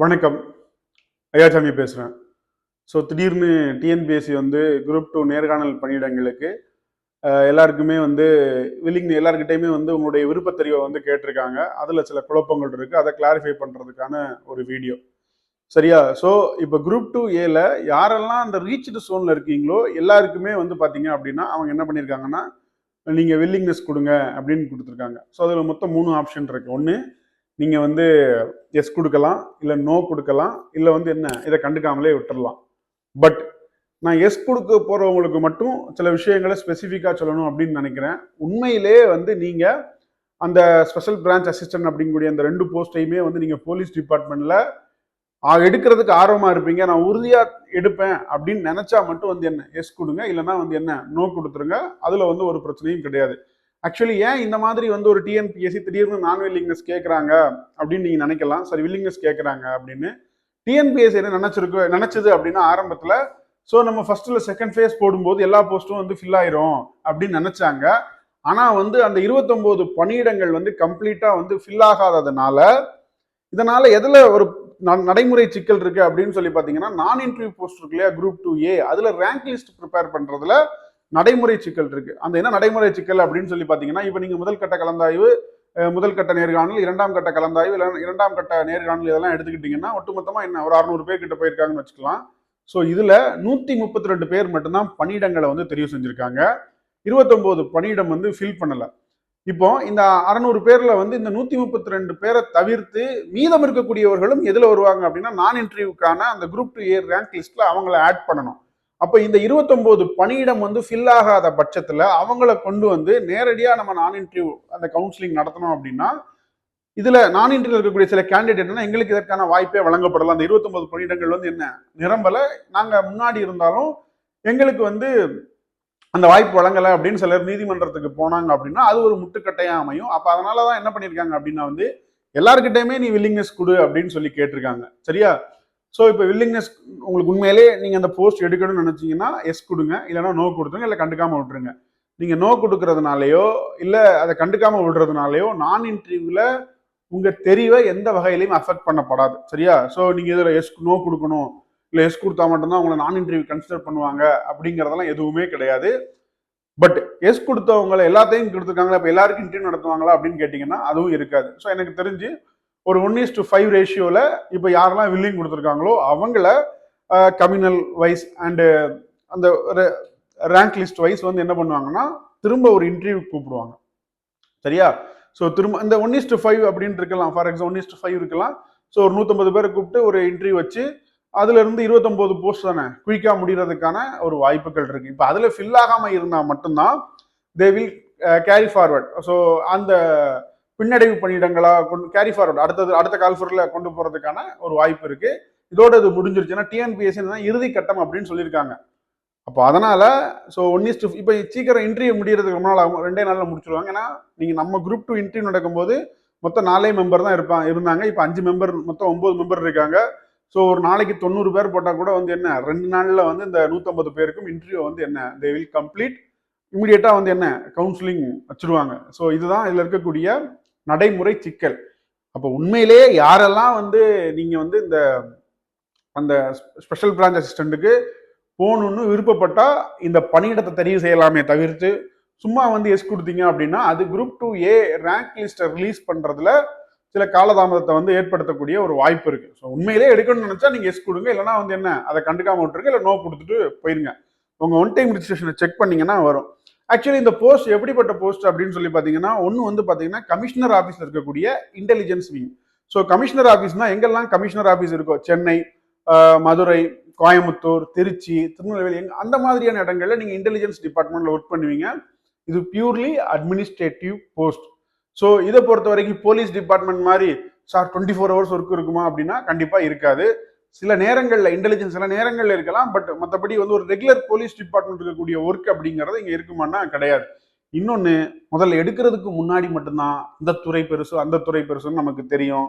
வணக்கம். ஐயாசாமி பேசுகிறேன் ஸோ திடீர்னு டிஎன்பிஎஸ்சி வந்து குரூப் டூ நேர்காணல் பணியிடங்களுக்கு எல்லாருக்குமே வந்து வில்லிங் எல்லாருக்கிட்டையுமே வந்து உங்களுடைய விருப்பத்தெரிவை வந்து கேட்டிருக்காங்க. அதில் சில குழப்பங்கள் இருக்குது அதை கிளாரிஃபை பண்ணுறதுக்கான ஒரு வீடியோ சரியா? ஸோ இப்போ குரூப் டூ ஏல யாரெல்லாம் அந்த ரீச்டு சோனில் இருக்கீங்களோ எல்லாருக்குமே வந்து பார்த்தீங்க அப்படின்னா அவங்க என்ன பண்ணியிருக்காங்கன்னா நீங்கள் வில்லிங்னஸ் கொடுங்க அப்படின்னு கொடுத்துருக்காங்க. ஸோ அதில் மொத்தம் மூணு ஆப்ஷன் இருக்குது ஒன்று நீங்கள் வந்து எஸ் கொடுக்கலாம் இல்லை நோ கொடுக்கலாம் இல்லை வந்து என்ன இதை கண்டுக்காமலே விட்டுறலாம். பட் நான் எஸ் கொடுக்க போகிறவங்களுக்கு மட்டும் சில விஷயங்களை ஸ்பெசிஃபிக்காக சொல்லணும் அப்படின்னு நினைக்கிறேன். உண்மையிலே வந்து நீங்கள் அந்த ஸ்பெஷல் பிரான்ச் அசிஸ்டன்ட் அப்படிங்கக்கூடிய அந்த ரெண்டு போஸ்ட்டையுமே வந்து நீங்கள் போலீஸ் டிபார்ட்மெண்ட்டில் எடுக்கிறதுக்கு ஆர்வமாக இருப்பீங்க. நான் உறுதியாக எடுப்பேன் அப்படின்னு நினச்சா மட்டும் வந்து என்ன எஸ் கொடுங்க இல்லைன்னா வந்து என்ன நோ கொடுத்துருங்க. அதில் வந்து ஒரு பிரச்சனையும் கிடையாது. ஆக்சுவலி ஏன் இந்த மாதிரி வந்து ஒரு டிஎன்பிஎஸ்சி திடீர்னு நான் வில்லிங்னஸ் கேட்குறாங்க அப்படின்னு நீங்கள் நினைக்கலாம். சரி வில்லிங்னஸ் கேட்குறாங்க அப்படின்னு. டிஎன்பிஎஸ்சி என்ன நினச்சிருக்கு நினச்சது அப்படின்னா ஆரம்பத்தில் ஸோ நம்ம ஃபர்ஸ்ட்ல செகண்ட் ஃபேஸ் போடும்போது எல்லா போஸ்ட்டும் வந்து ஃபில் ஆயிரும் அப்படின்னு நினச்சாங்க. ஆனால் வந்து அந்த இருபத்தொம்போது பணியிடங்கள் வந்து கம்ப்ளீட்டாக வந்து ஃபில் ஆகாததுனால இதனால எதில் ஒரு ந- நடைமுறை சிக்கல் இருக்கு அப்படின்னு சொல்லி பார்த்தீங்கன்னா நான் இன்டர்வியூ போஸ்ட் இருக்கு இல்லையா குரூப் டூ ஏ அதில் ரேங்க் லிஸ்ட் ப்ரிப்பேர் பண்ணுறதுல நடைமுறை சிக்கல் இருக்கு. அந்த என்ன நடைமுறை சிக்கல் அப்படின்னு சொல்லி பார்த்தீங்கன்னா இப்போ நீங்கள் முதல் கட்ட கலந்தாய்வு முதல் கட்ட நேர்காணல் இரண்டாம் கட்ட கலந்தாய்வு இல்லை இரண்டாம் கட்ட நேர்காணல் இதெல்லாம் எடுத்துக்கிட்டிங்கன்னா ஒட்டுமொத்தமாக என்ன ஒரு அறுநூறு பேர் கிட்ட போயிருக்காங்கன்னு வச்சுக்கலாம். ஸோ இதில் நூற்றி முப்பத்தி ரெண்டு பேர் மட்டும்தான் பணியிடங்களை வந்து தெரிவு செஞ்சுருக்காங்க. இருபத்தொம்போது பணியிடம் வந்து ஃபில் பண்ணலை. இப்போ இந்த அறநூறு பேர்ல வந்து இந்த நூத்தி முப்பத்தி ரெண்டு பேரை தவிர்த்து மீதம் இருக்கக்கூடியவர்களும் எதுல வருவாங்க அப்படின்னா நான் இன்டர்வியூக்கான அந்த குரூப் டூ ஏர் ரேங்க் லிஸ்ட்ல அவங்கள ஆட் பண்ணணும். அப்போ இந்த இருபத்தொன்பது பணியிடம் வந்து ஃபில் ஆகாத பட்சத்துல அவங்கள கொண்டு வந்து நேரடியா நம்ம நான் இன்டர்வியூ அந்த கவுன்சிலிங் நடத்தணும் அப்படின்னா இதுல நான் இன்டர்வியூ இருக்கக்கூடிய சில கேண்டிடேட்னா எங்களுக்கு இதற்கான வாய்ப்பே வழங்கப்படலாம் அந்த இருபத்தொன்பது பணியிடங்கள் வந்து என்ன? நிரம்பல. நாங்க முன்னாடி இருந்தாலும் எங்களுக்கு வந்து அந்த வாய்ப்பு வழங்கலை அப்படின்னு சிலர் நீதிமன்றத்துக்கு போனாங்க அப்படின்னா அது ஒரு முட்டுக்கட்டையா அமையும். அப்ப அதனால தான் என்ன பண்ணியிருக்காங்க அப்படின்னா வந்து எல்லாருக்கிட்டையுமே நீ வில்லிங்னஸ் கொடு அப்படின்னு சொல்லி கேட்டிருக்காங்க. சரியா? ஸோ இப்போ வில்லிங்னஸ் உங்களுக்கு உண்மையிலே நீங்கள் அந்த போஸ்ட் எடுக்கணும்னு நினச்சிங்கன்னா எஸ் கொடுங்க. இல்லைன்னா நோ கொடுத்துருங்க. இல்லை கண்டுக்காமல் விட்டுருங்க. நீங்கள் நோ கொடுக்கறதுனாலையோ இல்லை அதை கண்டுக்காமல் விடுறதுனாலையோ நான் இன்டர்வியூவில் உங்கள் தெரிவை எந்த வகையிலையும் அஃபெக்ட் பண்ணப்படாது. சரியா? ஸோ நீங்கள் இதில் எஸ் நோ கொடுக்கணும். இல்லை எஸ் கொடுத்தா மட்டும்தான் உங்களை நான் இன்டர்வியூ கன்சிடர் பண்ணுவாங்க அப்படிங்கிறதெல்லாம் எதுவுமே கிடையாது. பட் எஸ் கொடுத்தவங்களை எல்லாத்தையும் கொடுத்துருக்காங்களா? இப்போ எல்லாருக்கும் இன்டர்வியூ நடத்துவாங்களா? அப்படின்னு கேட்டிங்கன்னா அதுவும் இருக்காது. ஸோ எனக்கு தெரிஞ்சு ஒரு ஒன் இஸ் டு ஃபைவ் ரேஷியோவில் இப்போ யாரெல்லாம் வில்லிங் கொடுத்துருக்காங்களோ அவங்கள கம்யூனல் வைஸ் அண்டு அந்த ரேங்க் லிஸ்ட் வைஸ் வந்து என்ன பண்ணுவாங்கன்னா திரும்ப ஒரு இன்டர்வியூ கூப்பிடுவாங்க. சரியா? ஸோ திரும்ப இந்த ஒன் இஸ்ட் ஃபைவ் அப்படின்னு இருக்கலாம். For example one is to five இருக்கலாம். ஸோ ஒரு நூற்றம்பது பேரை கூப்பிட்டு ஒரு இன்டர்வியூ வச்சு அதுலேருந்து இருந்து போஸ்ட் தானே குயிக்காக முடிகிறதுக்கான ஒரு வாய்ப்புகள் இருக்கு. இப்போ அதில் ஃபில் ஆகாமல் இருந்தால் மட்டும்தான் they will carry forward so அந்த பின்னடைவு பணியிடங்களா கொண்டு கேரி ஃபார்வர்ட் அடுத்தது அடுத்த கால்ஃபரில் கொண்டு போகிறதுக்கான ஒரு வாய்ப்பு இருக்கு. இதோட இது முடிஞ்சிருச்சுன்னா டிஎன்பிஎஸ்சி தான் இறுதி கட்டம் அப்படின்னு சொல்லியிருக்காங்க. அப்போ அதனால ஸோ ஒன் இஸ் இப்போ சீக்கிரம் இன்டர்வியூ முடியறதுக்கு ரொம்ப நாள் ஆகும். ரெண்டே நாளில் முடிச்சிருவாங்க. ஏன்னா நீங்கள் நம்ம குரூப் டூ இன்டர்வியூ நடக்கும்போது மொத்தம் நாலே மெம்பர் தான் இருப்பாங்க இருந்தாங்க. இப்போ அஞ்சு மெம்பர் மொத்தம் ஒம்பது மெம்பர் இருக்காங்க. ஸோ ஒரு நாளைக்கு தொண்ணூறு பேர் போட்டால் கூட வந்து என்ன ரெண்டு நாளில் வந்து இந்த நூற்றம்பது பேருக்கும் இன்டர்வியூ வந்து என்ன தே வில் கம்ப்ளீட் இமீடியட்டாக வந்து என்ன கவுன்சிலிங் வச்சுருவாங்க. ஸோ இதுதான் இதில் இருக்கக்கூடிய நடைமுறை சிக்கல். அப்போ உண்மையிலேயே யாரெல்லாம் வந்து நீங்கள் வந்து இந்த அந்த ஸ்பெஷல் பிரான்ச் அசிஸ்டண்ட்டுக்கு போகணுன்னு விருப்பப்பட்டால் இந்த பணியிடத்தை தெரிவு செய்யலாமே தவிர்த்து சும்மா வந்து எஸ் கொடுத்தீங்க அப்படின்னா அது குரூப் டூ ஏ ரேங்க் லிஸ்ட்டை ரிலீஸ் பண்ணுறதுல சில காலதாமதத்தை வந்து ஏற்படுத்தக்கூடிய ஒரு வாய்ப்பு இருக்கு. ஸோ உண்மையிலே எடுக்கணும்னு நினச்சா நீங்கள் எஸ் கொடுங்க. இல்லைன்னா வந்து என்ன அதை கண்டுக்காம விட்டுருங்க. இல்லை நோ கொடுத்துட்டு போயிருங்க. உங்கள் ஒன் டைம் ரிஜிஸ்ட்ரேஷனை செக் பண்ணீங்கன்னா வரும். ஆக்சுவலி இந்த போஸ்ட் எப்படிப்பட்ட போஸ்ட் அப்படின்னு சொல்லி பார்த்தீங்கன்னா ஒன்று வந்து பார்த்தீங்கன்னா கமிஷனர் ஆஃபீஸில் இருக்கக்கூடிய இன்டெலிஜென்ஸ் விங் ஸோ கமிஷனர் ஆஃபீஸ்னா எங்கெல்லாம் கமிஷனர் ஆஃபீஸ் இருக்கோ சென்னை மதுரை கோயம்புத்தூர் திருச்சி திருநெல்வேலி எங்க அந்த மாதிரியான இடங்கள்ல நீங்கள் இன்டெலிஜென்ஸ் டிபார்ட்மெண்ட்டில் ஒர்க் பண்ணுவீங்க. இது பியூர்லி அட்மினிஸ்ட்ரேட்டிவ் போஸ்ட் ஸோ இதை பொறுத்த வரைக்கும் போலீஸ் டிபார்ட்மெண்ட் மாதிரி sir twenty four hours work இருக்குமா அப்படின்னா கண்டிப்பாக இருக்காது. சில நேரங்களில் இன்டெலிஜென்ஸ் சில நேரங்களில் இருக்கலாம் பட் மற்றபடி வந்து ஒரு ரெகுலர் போலீஸ் டிபார்ட்மெண்ட் இருக்கக்கூடிய ஒர்க் அப்படிங்கிறது இங்கே இருக்குமானா கிடையாது. இன்னொன்று முதல்ல எடுக்கிறதுக்கு முன்னாடி மட்டும்தான் இந்த துறை பெருசு அந்த துறை பெருசுன்னு நமக்கு தெரியும்.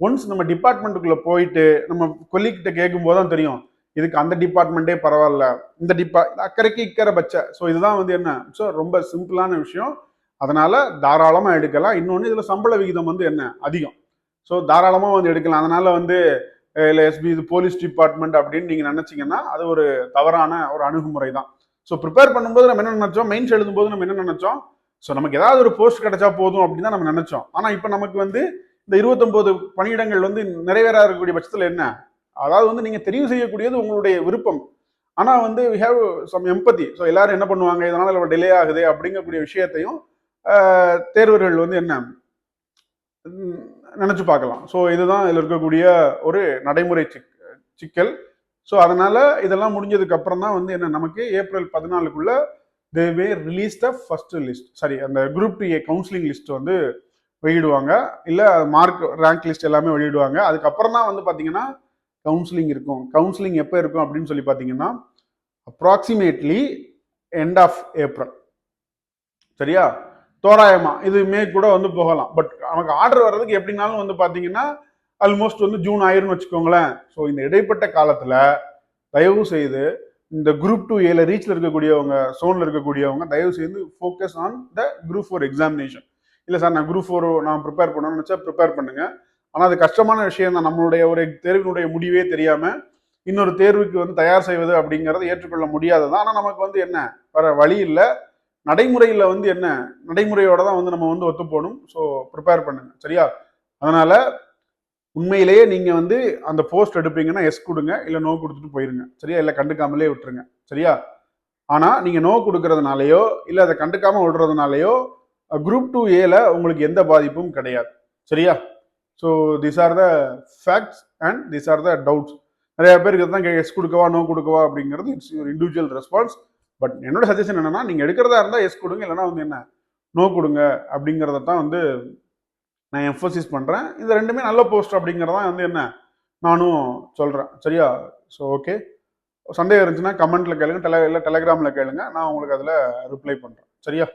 ஒன்ஸ் நம்ம டிபார்ட்மெண்ட்டுக்குள்ளே போயிட்டு நம்ம கொல்லிக்கிட்ட கேட்கும்போது தான் தெரியும். இதுக்கு அந்த டிபார்ட்மெண்ட்டே பரவாயில்ல இந்த டிபா அக்கறைக்கு இக்கரை பச்சை. ஸோ இதுதான் வந்து என்ன? ஸோ ரொம்ப சிம்பிளான விஷயம். அதனால தாராளமாக எடுக்கலாம். இன்னொன்று இதில் சம்பள விகிதம் வந்து என்ன? அதிகம். ஸோ தாராளமாக வந்து எடுக்கலாம். அதனால வந்து இல்லை எஸ்பி இது போலீஸ் டிபார்ட்மெண்ட் அப்படின்னு நீங்கள் நினச்சிங்கன்னா அது ஒரு தவறான ஒரு அணுகுமுறை தான் ஸோ ப்ரிப்பேர் பண்ணும்போது நம்ம என்ன நினச்சோம்? மெயின்ஸ் எழுதும்போது நம்ம என்ன நினச்சோம்? ஸோ நமக்கு ஏதாவது ஒரு போஸ்ட் கிடைச்சா போதும் அப்படின்னு தான் நம்ம நினச்சோம். ஆனால் இப்போ நமக்கு வந்து இந்த இருபத்தொம்போது பணியிடங்கள் வந்து நிறைவேறா இருக்கக்கூடிய பட்சத்தில் என்ன? அதாவது வந்து நீங்கள் தெரிவு செய்யக்கூடியது உங்களுடைய விருப்பம். ஆனால் வந்து we have some empathy so எல்லாரும் என்ன பண்ணுவாங்க? இதனால் டிலே ஆகுது அப்படிங்கக்கூடிய விஷயத்தையும் தேர்வர்கள் வந்து என்ன? நினச்சி பார்க்கலாம். ஸோ இதுதான் இதில் இருக்கக்கூடிய ஒரு நடைமுறை சிக் சிக்கல். ஸோ அதனால் இதெல்லாம் முடிஞ்சதுக்கு அப்புறம் தான் வந்து என்ன நமக்கு April பதினாலுக்குள்ள they way release the first list sorry அந்த group D A counselling list வந்து வெளியிடுவாங்க. இல்லை மார்க் ரேங்க் லிஸ்ட் எல்லாமே வெளியிடுவாங்க. அதுக்கப்புறம் தான் வந்து பார்த்தீங்கன்னா கவுன்சிலிங் இருக்கும். கவுன்சிலிங் எப்போ இருக்கும் அப்படின்னு சொல்லி பார்த்தீங்கன்னா அப்ராக்சிமேட்லி எண்ட் ஆஃப் ஏப்ரல் சரியா? தோராயமா. இது மே கூட வந்து போகலாம். பட் நமக்கு ஆர்டர் வர்றதுக்கு எப்படினாலும் வந்து பார்த்தீங்கன்னா ஆல்மோஸ்ட் வந்து ஜூன் ஆயிரும்னு வச்சுக்கோங்களேன். ஸோ இந்த இடைப்பட்ட காலத்தில் தயவு செய்து இந்த குரூப் டூ ஏல ரீச்சில் இருக்கக்கூடியவங்க சோனில் இருக்கக்கூடியவங்க தயவு செய்து focus on the group four examination இல்லை சார் நான் குரூப் ஃபோர் நான் ப்ரிப்பேர் பண்ணணும்னு நினச்சா ப்ரிப்பேர் பண்ணுங்க. ஆனால் அது கஷ்டமான விஷயம் தான். நம்மளுடைய ஒரு தேர்வினுடைய முடிவே தெரியாமல் இன்னொரு தேர்வுக்கு வந்து தயார் செய்வது அப்படிங்கிறத ஏற்றுக்கொள்ள முடியாததான் ஆனால் நமக்கு வந்து என்ன? வேற வழி இல்லை. நடைமுறையில் வந்து என்ன? நடைமுறையோட தான் வந்து நம்ம வந்து ஒத்து போகணும் ஸோ ப்ரிப்பேர் பண்ணுங்க. சரியா? அதனால உண்மையிலேயே நீங்க வந்து அந்த போஸ்ட் எடுப்பீங்கன்னா எஸ் கொடுங்க இல்லை நோ கொடுத்துட்டு போயிருங்க. சரியா? இல்லை கண்டுக்காமலே விட்டுருங்க. சரியா? ஆனா நீங்க நோ கொடுக்கறதுனாலயோ இல்லை அதை கண்டுக்காம விடுறதுனாலயோ குரூப் டூ ஏல உங்களுக்கு எந்த பாதிப்பும் கிடையாது. சரியா? So this are the facts and this are the doubts நிறைய பேருக்கு தான் எஸ் கொடுக்கவா நோ கொடுக்கவா அப்படிங்கிறது it's your individual response but என்னோட சஜஷன் என்னன்னா நீங்க எடுக்கிறதா இருந்தால் எஸ் கொடுங்க இல்லைன்னா வந்து என்ன நோ கொடுங்க அப்படிங்கிறத தான் வந்து நான் எம்ஃபோசிஸ் பண்றேன். இது ரெண்டுமே நல்ல போஸ்ட் அப்படிங்கிறதான் வந்து என்ன நானும் சொல்றேன். சரியா? ஸோ ஓகே சந்தேகம் இருந்துச்சுன்னா கமெண்ட்ல கேளுங்க டெல இல்லை டெலகிராமில் கேளுங்க. நான் உங்களுக்கு அதில் ரிப்ளை பண்றேன். சரியா?